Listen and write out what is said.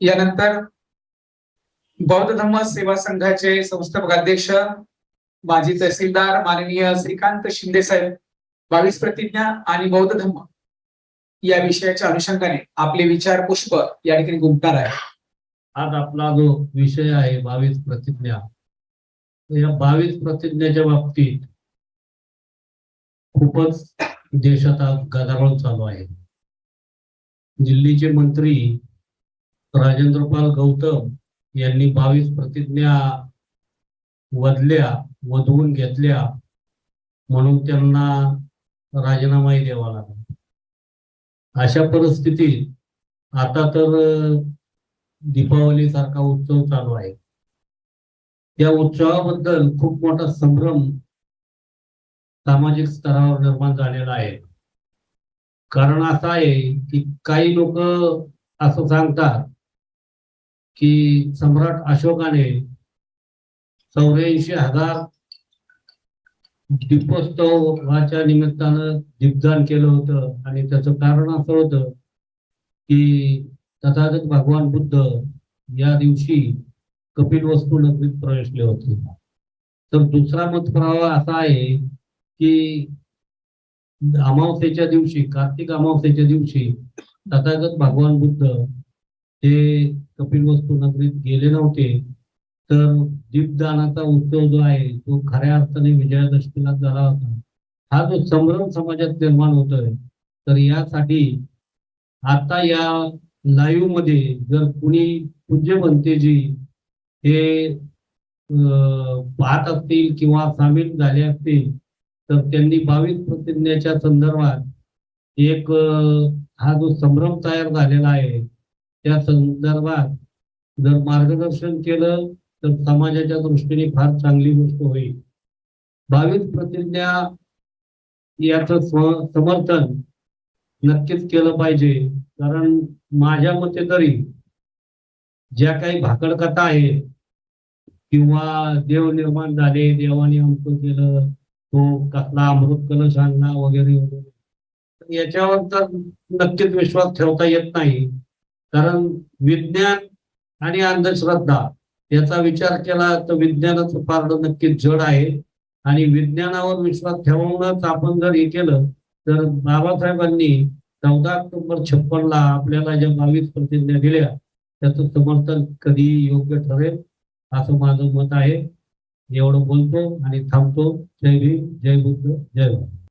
यानंतर बौद्ध धम्म सेवा संघाचे संस्थापक अध्यक्ष माजी तहसीलदार माननीय श्रीकांत शिंदे साहेब बावीस प्रतिज्ञा आणि बौद्ध धम्म या विषयाच्या अनुषंगाने आपले विचार पुष्प या ठिकाणी गुंफणार आहे. आज आपला जो विषय आहे बावीस प्रतिज्ञा या बावीस प्रतिज्ञाच्या बाबतीत खूपच देशात आज गदारोळ चालू आहे. दिल्लीचे मंत्री राजेंद्रपाल गौतम यांनी बावीस प्रतिज्ञा वदल्या वधवून घेतल्या म्हणून त्यांना राजीनामाही द्यावा लागला. अशा परिस्थितीत आता तर दीपावली सारखा उत्सव चालू आहे. त्या उत्सवाबद्दल खूप मोठा संभ्रम सामाजिक स्तरावर निर्माण झालेला आहे. कारण असं आहे की काही लोक असं सांगतात की सम्राट अशोकाने चौऱ्याऐंशी हजार दीपोत्सवाच्या निमित्तानं दीपदान केलं होतं. आणि त्याचं कारण असं होतं की तथागत भगवान बुद्ध या दिवशी कपिल वस्तू नगरीत प्रवेशले होते. तर दुसरा मत पुरावा असा आहे की अमावस्येच्या दिवशी कार्तिक अमावस्येच्या दिवशी तथागत भगवान बुद्ध हे कपिल वस्तू नगरीत गेले नव्हते तर दीपदानाचा उत्सव जो आहे तो खऱ्या अर्थाने विजयादशमीला झाला होता. हा जो संभ्रम समाजात निर्माण होतोय तर यासाठी आता या लाईव्हमध्ये जर कुणी पूज्य बनतेजी हे पाहत असतील किंवा सामील झाले असतील तर त्यांनी बावीस प्रतिज्ञेच्या संदर्भात एक हा जो संभ्रम तयार झालेला आहे त्या संदर्भात जर मार्गदर्शन केलं तर समाजाच्या दृष्टीने फार चांगली गोष्ट होईल. बावीस प्रतिज्ञा याच समर्थन नक्कीच केलं पाहिजे. कारण माझ्या मते तरी ज्या काही भाकडकथा आहेत किंवा देव निर्माण झाले देवाने आमचं केलं तो कसला अमृत कलश आणला वगैरे वगैरे याच्यावर तर नक्कीच विश्वास ठेवता येत नाही. कारण विज्ञान आणि अंधश्रद्धा याचा विचार केला तर विज्ञानाचं पारड नक्कीच जड आहे. आणि विज्ञानावर विश्वास ठेवूनच आपण जर हे केलं तर बाबासाहेबांनी चौदा ऑक्टोबर छप्पनला आपल्याला ज्या बावीस प्रतिज्ञा दिल्या त्याचं समर्थन कधी योग्य ठरेल असं माझं मत आहे. एवढं बोलतो आणि थांबतो. जय भीम जय बुद्ध जय भारत.